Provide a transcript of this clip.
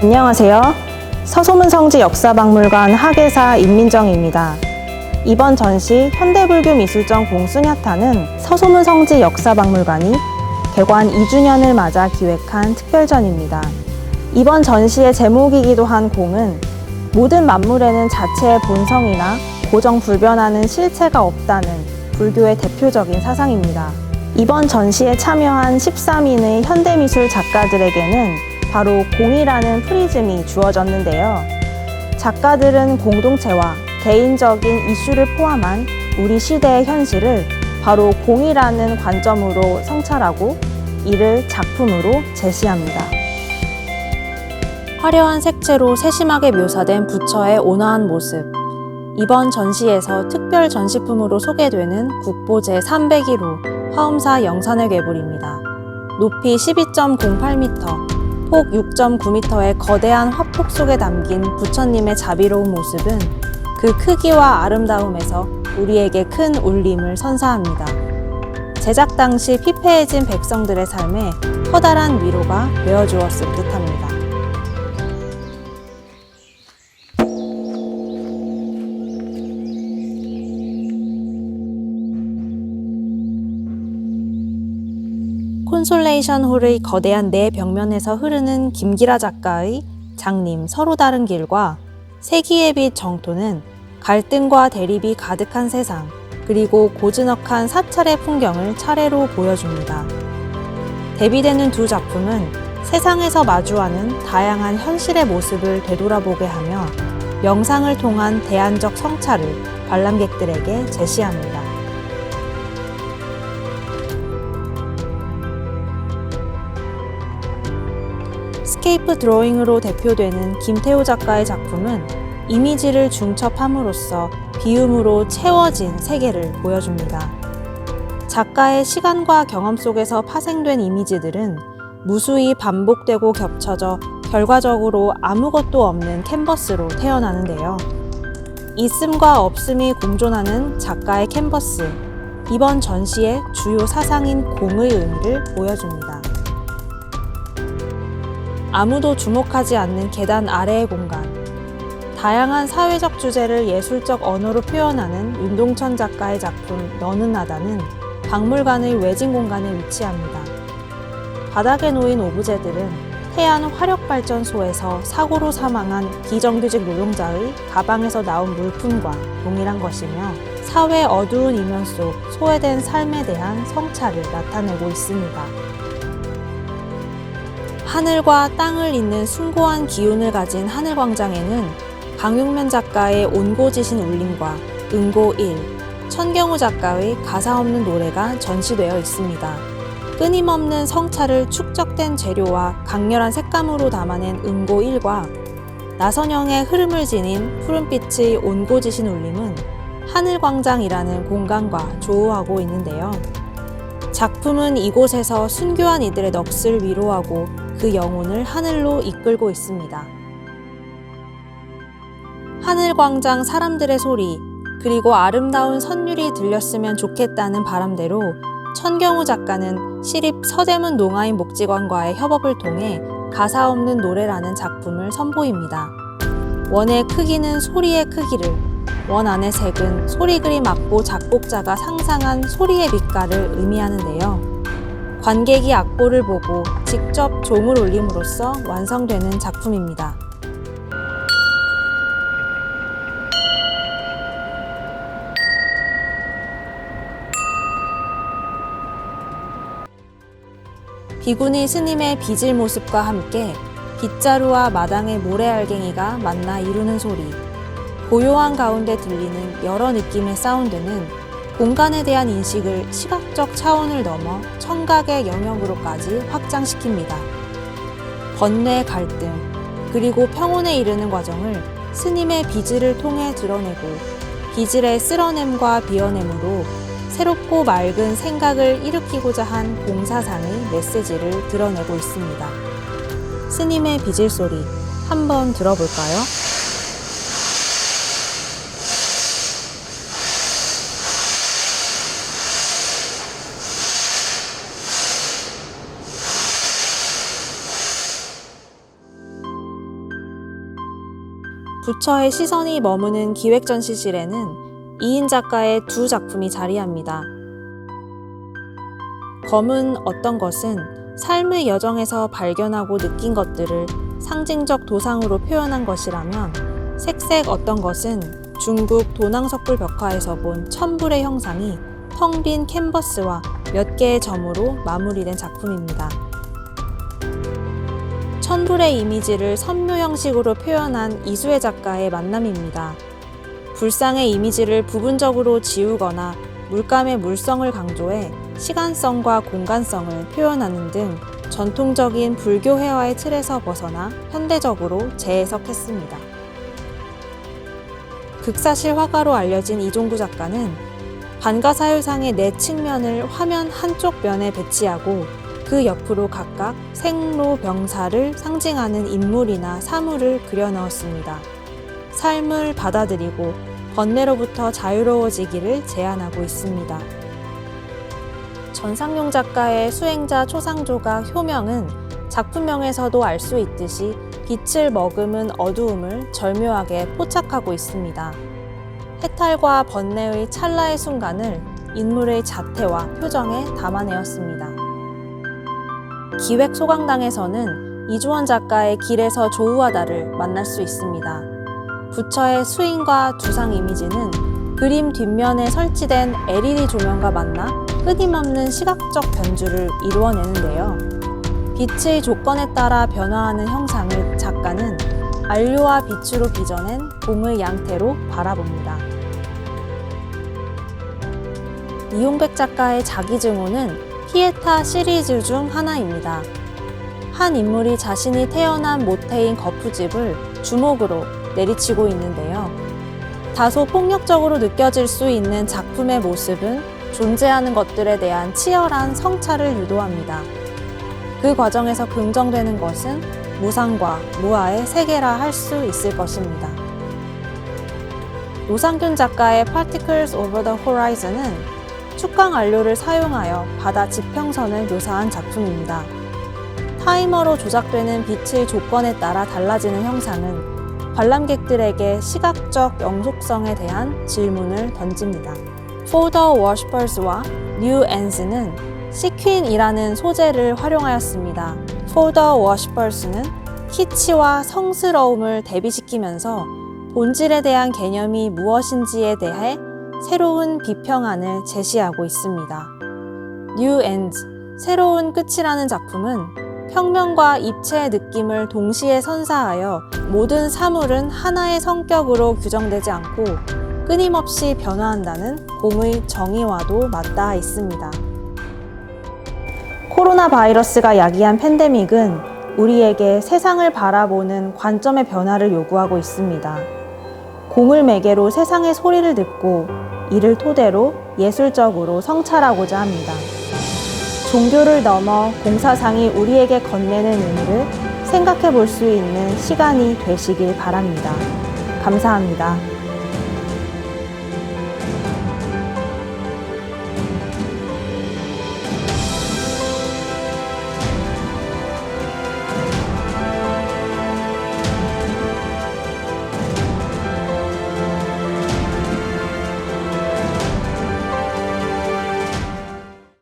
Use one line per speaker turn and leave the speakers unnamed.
안녕하세요. 서소문성지 역사박물관 학예사 임민정입니다. 이번 전시 현대불교 미술전 공수냐타는 서소문성지 역사박물관이 개관 2주년을 맞아 기획한 특별전입니다. 이번 전시의 제목이기도 한 공은 모든 만물에는 자체의 본성이나 고정 불변하는 실체가 없다는 불교의 대표적인 사상입니다. 이번 전시에 참여한 13인의 현대미술 작가들에게는 바로 공이라는 프리즘이 주어졌는데요. 작가들은 공동체와 개인적인 이슈를 포함한 우리 시대의 현실을 바로 공이라는 관점으로 성찰하고 이를 작품으로 제시합니다. 화려한 색채로 세심하게 묘사된 부처의 온화한 모습. 이번 전시에서 특별 전시품으로 소개되는 국보 제301호 화엄사 영산의 괴물입니다. 높이 12.08m, 폭 6.9m의 거대한 화폭 속에 담긴 부처님의 자비로운 모습은 그 크기와 아름다움에서 우리에게 큰 울림을 선사합니다. 제작 당시 피폐해진 백성들의 삶에 커다란 위로가 되어주었을 듯합니다. 콘솔레이션 홀의 거대한 네 벽면에서 흐르는 김기라 작가의 장님 서로 다른 길과 세기의 빛 정토는 갈등과 대립이 가득한 세상, 그리고 고즈넉한 사찰의 풍경을 차례로 보여줍니다. 대비되는 두 작품은 세상에서 마주하는 다양한 현실의 모습을 되돌아보게 하며 명상을 통한 대안적 성찰을 관람객들에게 제시합니다. 스케이프 드로잉으로 대표되는 김태호 작가의 작품은 이미지를 중첩함으로써 비움으로 채워진 세계를 보여줍니다. 작가의 시간과 경험 속에서 파생된 이미지들은 무수히 반복되고 겹쳐져 결과적으로 아무것도 없는 캔버스로 태어나는데요. 있음과 없음이 공존하는 작가의 캔버스. 이번 전시의 주요 사상인 공의 의미를 보여줍니다. 아무도 주목하지 않는 계단 아래의 공간. 다양한 사회적 주제를 예술적 언어로 표현하는 윤동천 작가의 작품 너는 나다는 박물관의 외진 공간에 위치합니다. 바닥에 놓인 오브제들은 태안 화력발전소에서 사고로 사망한 비정규직 노동자의 가방에서 나온 물품과 동일한 것이며 사회 어두운 이면 속 소외된 삶에 대한 성찰을 나타내고 있습니다. 하늘과 땅을 잇는 숭고한 기운을 가진 하늘광장에는 강용면 작가의 온고지신 울림과 응고 1, 천경우 작가의 가사 없는 노래가 전시되어 있습니다. 끊임없는 성찰을 축적된 재료와 강렬한 색감으로 담아낸 응고 1과 나선형의 흐름을 지닌 푸른빛의 온고지신 울림은 하늘광장이라는 공간과 조우하고 있는데요. 작품은 이곳에서 순교한 이들의 넋을 위로하고 그 영혼을 하늘로 이끌고 있습니다. 하늘 광장 사람들의 소리, 그리고 아름다운 선율이 들렸으면 좋겠다는 바람대로 천경우 작가는 시립 서대문 농아인 목지관과의 협업을 통해 가사 없는 노래라는 작품을 선보입니다. 원의 크기는 소리의 크기를, 원 안의 색은 소리 그림 악보 작곡자가 상상한 소리의 빛깔을 의미하는데요. 관객이 악보를 보고 직접 종을 올림으로써 완성되는 작품입니다. 비구니 스님의 빚을 모습과 함께 빗자루와 마당의 모래알갱이가 만나 이루는 소리, 고요한 가운데 들리는 여러 느낌의 사운드는 공간에 대한 인식을 시각적 차원을 넘어 청각의 영역으로까지 확장시킵니다. 번뇌 갈등, 그리고 평온에 이르는 과정을 스님의 비질을 통해 드러내고 비질의 쓸어냄과 비어냄으로 새롭고 맑은 생각을 일으키고자 한 공사상의 메시지를 드러내고 있습니다. 스님의 비질 소리 한번 들어볼까요? 부처의 시선이 머무는 기획전시실에는 이인 작가의 두 작품이 자리합니다. 검은 어떤 것은 삶의 여정에서 발견하고 느낀 것들을 상징적 도상으로 표현한 것이라면 색색 어떤 것은 중국 도낭석굴 벽화에서 본 천불의 형상이 텅 빈 캔버스와 몇 개의 점으로 마무리된 작품입니다. 천불의 이미지를 선묘 형식으로 표현한 이수혜 작가의 만남입니다. 불상의 이미지를 부분적으로 지우거나 물감의 물성을 강조해 시간성과 공간성을 표현하는 등 전통적인 불교 회화의 틀에서 벗어나 현대적으로 재해석했습니다. 극사실 화가로 알려진 이종구 작가는 반가사율상의 네 측면을 화면 한쪽 면에 배치하고 그 옆으로 각각 생로 병사를 상징하는 인물이나 사물을 그려 넣었습니다. 삶을 받아들이고 번뇌로부터 자유로워지기를 제안하고 있습니다. 전상용 작가의 수행자 초상조각 효명은 작품명에서도 알 수 있듯이 빛을 머금은 어두움을 절묘하게 포착하고 있습니다. 해탈과 번뇌의 찰나의 순간을 인물의 자태와 표정에 담아내었습니다. 기획 소강당에서는 이주원 작가의 길에서 조우하다를 만날 수 있습니다. 부처의 수인과 두상 이미지는 그림 뒷면에 설치된 LED 조명과 만나 끊임없는 시각적 변주를 이루어내는데요. 빛의 조건에 따라 변화하는 형상을 작가는 안료와 빛으로 빚어낸 봄의 양태로 바라봅니다. 이용백 작가의 자기 증오는 피에타 시리즈 중 하나입니다. 한 인물이 자신이 태어난 모태인 거푸집을 주먹으로 내리치고 있는데요. 다소 폭력적으로 느껴질 수 있는 작품의 모습은 존재하는 것들에 대한 치열한 성찰을 유도합니다. 그 과정에서 긍정되는 것은 무상과 무아의 세계라 할 수 있을 것입니다. 노상균 작가의 Particles Over the Horizon은 축광 안료를 사용하여 바다 지평선을 묘사한 작품입니다. 타이머로 조작되는 빛의 조건에 따라 달라지는 형상은 관람객들에게 시각적 영속성에 대한 질문을 던집니다. The Worshippers와 New Ens는 시퀸이라는 소재를 활용하였습니다. The Worshippers는 키치와 성스러움을 대비시키면서 본질에 대한 개념이 무엇인지에 대해 새로운 비평안을 제시하고 있습니다. New Ends, 새로운 끝이라는 작품은 혁명과 입체의 느낌을 동시에 선사하여 모든 사물은 하나의 성격으로 규정되지 않고 끊임없이 변화한다는 공의 정의와도 맞닿아 있습니다. 코로나 바이러스가 야기한 팬데믹은 우리에게 세상을 바라보는 관점의 변화를 요구하고 있습니다. 공을 매개로 세상의 소리를 듣고 이를 토대로 예술적으로 성찰하고자 합니다. 종교를 넘어 공사상이 우리에게 건네는 의미를 생각해 볼 수 있는 시간이 되시길 바랍니다. 감사합니다.